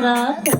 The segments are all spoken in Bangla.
Sandra.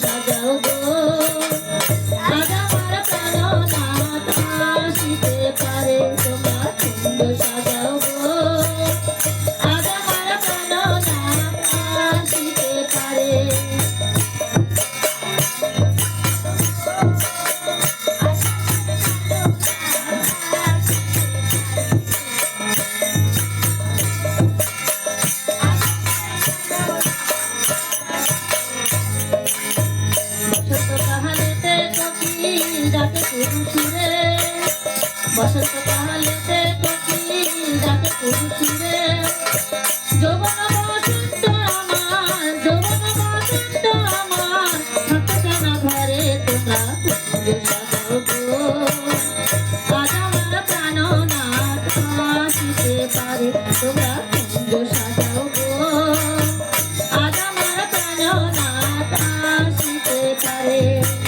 সাজাও গো। আজ আমার প্রাণ না আসিতে পারে, তোমার কুণ্ড সাজাও গো। আজ আমার প্রাণ না আসিতে পারে। যাকে পুরুষি রে, বসন্ত কালেতে কচি যাকে পুরুষি রে। যৌবন বসন্ত আমার, যৌবন বসন্ত আমার থাকতানা ঘরে তোমরা আজ আমার প্রাণ না আসিতে পারে, তোমরা Yeah.